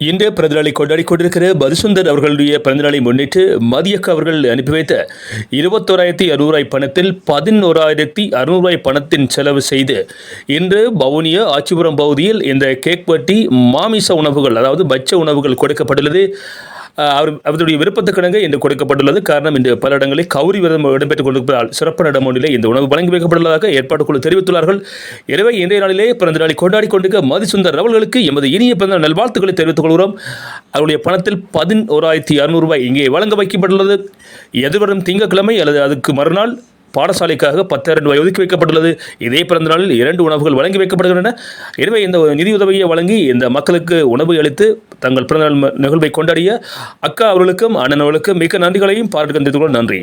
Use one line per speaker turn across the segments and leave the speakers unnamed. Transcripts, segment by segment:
இன்று பிறந்தநாளை கொண்டாடி கொண்டிருக்கிற மதுசுந்தர் அவர்களுடைய பிறந்தநாளை முன்னிட்டு மதியக்க அவர்கள் அனுப்பி வைத்த இருபத்தோராயிரத்தி அறுநூறாய் பணத்தில் பதினோராயிரத்தி அறுநூறாய் பணத்தின் செலவு செய்து இன்று வவுனியா ஆச்சிபுரம் பகுதியில் இந்த கேக் வட்டி மாமிச உணவுகள் அதாவது பச்ச உணவுகள் கொடுக்கப்பட்டுள்ளது. அவர் அவருடைய விருப்பத்துக்கிணங்க இன்று கொடுக்கப்பட்டுள்ளது. காரணம் இன்று பல இடங்களில் கௌரி விரதம் இடம்பெற்றுக் கொண்டிருப்பதால் சிறப்பு நடம் இந்த உணவு வழங்கி வைக்கப்பட்டுள்ளதாக ஏற்பாடு குழு தெரிவித்துள்ளார்கள். எனவே இன்றைய நாளிலே பிறந்த நாளை கொண்டாடி கொண்டிருக்க மதுசுந்தர் அவர்களுக்கு எமது இனிய பிறந்த நல்வாழ்த்துக்களை தெரிவித்துக் கொள்கிறோம். அவருடைய பணத்தில் பதினோராயிரத்தி அறுநூறு ரூபாய் இங்கே வழங்க வைக்கப்பட்டுள்ளது. எதிர்வரும் திங்கட்கிழமை அல்லது அதுக்கு மறுநாள் பாடசாலைக்காக பத்தாயிரம் ரூபாய் ஒதுக்கி வைக்கப்பட்டுள்ளது. இதே பிறந்த நாளில் இரண்டு உணவுகள் வழங்கி வைக்கப்படுகின்றன. எனவே இந்த நிதியுதவியை வழங்கி இந்த மக்களுக்கு உணவு அளித்து தங்கள் பிறந்தநாள் நிகழ்வை கொண்டாடிய அக்கா அவர்களுக்கும் அண்ணன் அவர்களுக்கும் மிக்க நன்றிகளையும் பாராட்டு நன்றி.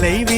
leí